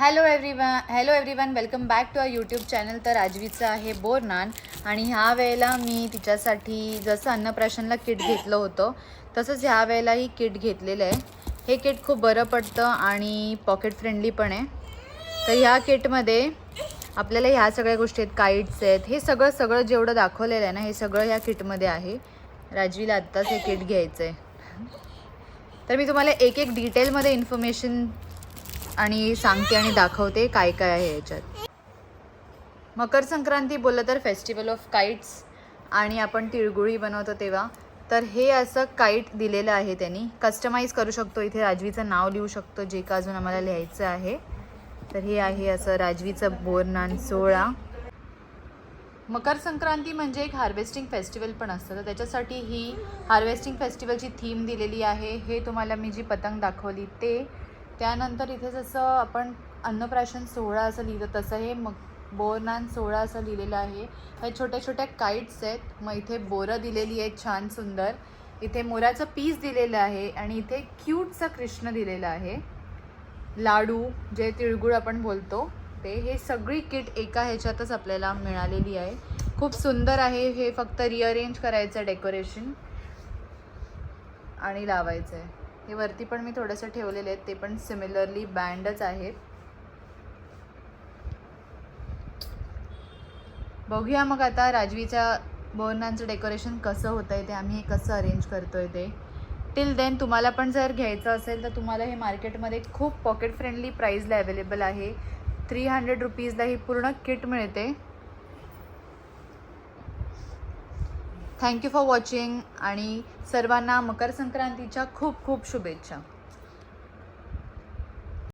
Hello everyone hello everyone welcome back to our YouTube channel तर आजवीचं आहे bore naan. आणि ह्या वेळेला मी तिच्यासाठी जसं अन्नप्राशनला किट घेतलं होतं तसंच ह्या वेळेलाही किट घेतलेलं आहे. हे किट खूप बरं पडतं आणि पॉकेट फ्रेंडली पण आहे. तर ह्या किटमध्ये आपल्याला ह्या सगळ्या गोष्टी आहेत काईट्स आहेत. हे सगळं सगळं जेवढं दाखवलेलं आहे ना हे सगळं ह्या किटमध्ये आहे. राजवीला आत्ताच हे किट घ्यायचं आहे तर मी तुम्हाला एक एक डिटेलमध्ये इन्फॉर्मेशन आणि सांगते आणि दाखवते काय काय आहे याच्यात. मकर संक्रांती बोललं तर फेस्टिवल ऑफ काईट्स आणि आपण तिळगुळी बनवतो तेव्हा. तर हे असं काईट दिलेलं आहे त्यांनी. कस्टमाइज करू शकतो. इथे राजवीचं नाव लिहू शकतो जे का अजून आम्हाला लिहायचं आहे. तर हे आहे असं राजवीचं बोरनान सोळा मकर संक्रांती म्हणजे एक हार्वेस्टिंग फेस्टिवल पण असतं. तर त्याच्यासाठी ही हार्वेस्टिंग फेस्टिवलची थीम दिलेली आहे. हे तुम्हाला मी जी पतंग दाखवली ते त्यानंतर इथे जसं आपण अन्नप्राशन सोहळा असं लिहिलं तसं हे मग बोरनान सोहळा असं लिहिलेलं आहे. हे छोट्या छोट्या काईट्स आहेत. मग इथे बोरं दिलेली आहेत छान सुंदर. इथे मोराचं पीस दिलेलं आहे आणि इथे क्यूटचा कृष्ण दिलेला आहे. लाडू जे तिळगुळ आपण बोलतो ते हे सगळी किट एका ह्याच्यातच आपल्याला मिळालेली आहे. खूप सुंदर आहे. हे फक्त रिअरेंज करायचं आहे डेकोरेशन आणि लावायचं आहे हे वरती पण मी थोडंसं ठेवलेले आहेत ते पण सिमिलरली बँडच आहेत. बघूया मग आता राजवीच्या बोरनांचं डेकोरेशन कसं होतं आहे ते आम्ही हे कसं अरेंज करतो आहे ते. टिल देन तुम्हाला पण जर घ्यायचं असेल तर तुम्हाला हे मार्केटमध्ये खूप पॉकेट फ्रेंडली प्राईजला अवेलेबल आहे. थ्री हंड्रेड रुपीजला ही पूर्ण किट मिळते. थँक्यू फॉर वॉचिंग आणि सर्वांना मकर संक्रांतीच्या खूप खूप शुभेच्छा.